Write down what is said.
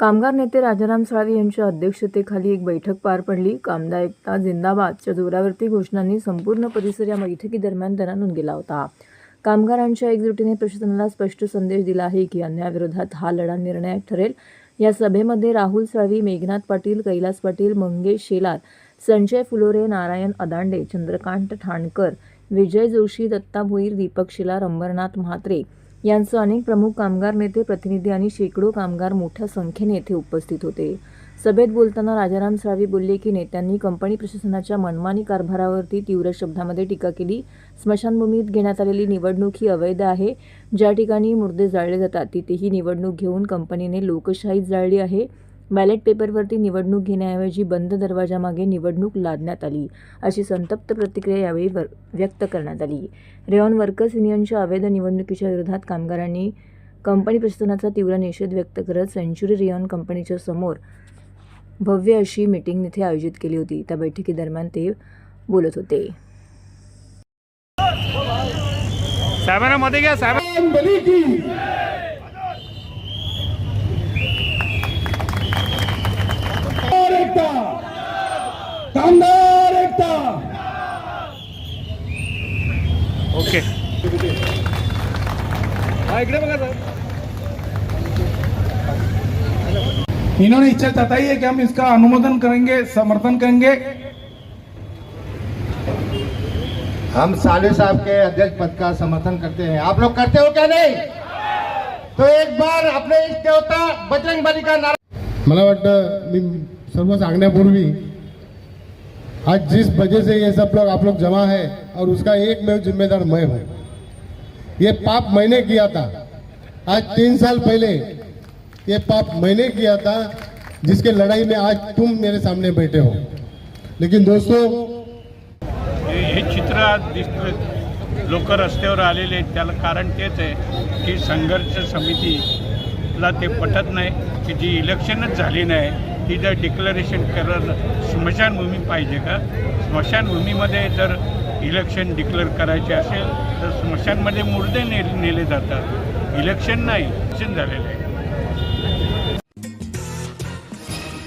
कामगार नेते राजाराम साळवी यांच्या अध्यक्षतेखाली एक बैठक पार पडली. कामदा एकता जिंदाबादच्या जोरावरती घोषणांनी संपूर्ण परिसर या बैठकीदरम्यान दणानून गेला होता. कामगारांच्या एकजुटीने प्रशासनाला स्पष्ट संदेश दिला आहे की अन्यायाविरोधात हा लढा निर्णायक ठरेल. या सभेमध्ये राहुल साळवी मेघनाथ पाटील कैलास पाटील मंगेश शेलार संजय फुलोरे नारायण अदांडे चंद्रकांत ठाणकर विजय जोशी दत्ता भोईर दीपक शेलार अंबरनाथ म्हात्रे यांचं अनेक प्रमुख कामगार नेते प्रतिनिधी आणि शेकडो कामगार मोठ्या संख्येने येथे उपस्थित होते. सभेत बोलताना राजाराम साळवी बोलले की नेत्यांनी कंपनी प्रशासनाच्या मनमानी कारभारावरती तीव्र शब्दामध्ये टीका केली. स्मशानभूमीत घेण्यात आलेली निवडणूक ही अवैध आहे. ज्या ठिकाणी मुर्दे जाळले जातात तिथेही निवडणूक घेऊन कंपनीने लोकशाही जाळली आहे. बॅलेट पेपरवरती निवडणूक घेण्याऐवजी बंद दरवाजामागे निवडणूक लादण्यात आली अशी संतप्त प्रतिक्रिया यावेळी व्यक्त करण्यात आली. रेऑन वर्कर्स युनियनच्या अवैध निवडणुकीच्या विरोधात कामगारांनी कंपनी प्रशासनाचा तीव्र निषेध व्यक्त करत सेंच्युरी रेऑन कंपनीच्या समोर भव्य अशी मीटिंग इथे आयोजित केली होती. त्या बैठकीदरम्यान ते बोलत होते. साहेबांना मध्ये घ्या साहेब बली की कामगार एकता कामगार एकता ओके. हा इकडे बघा साहेब इन्होंने इच्छा जताई है कि हम इसका अनुमोदन करेंगे समर्थन करेंगे। हम साले साहब के अध्यक्ष पद का समर्थन करते हैं। आप लोग करते हो क्या नहीं? तो एक बार अपने इष्ट देवता बजरंग बली का नारा मला वाटतं मी सर्व सांगण्यापूर्वी आज जिस वजह से ये सब लोग आप लोग जमा है और उसका एक में जिम्मेदार मैं हूं। ये पाप मैंने किया था। आज तीन साल पहले ये पाप मैंने किया था जिसके लड़ाई में आज तुम मेरे सामने बैठे हो। लेकिन दोस्तों हे चित्र आज लोक रस्त्यावर आलेले त्याला कारण तेच आहे की संघर्ष समितीला ते पटत नाही की जी इलेक्शनच झाली नाही ती जर डिक्लरेशन करत स्मशानभूमी पाहिजे का? स्मशानभूमीमध्ये जर इलेक्शन डिक्लेअर करायचे असेल तर स्मशानमध्ये मुर्दे ने नेले जातात. इलेक्शन नाही इलेक्शन झालेलं आहे.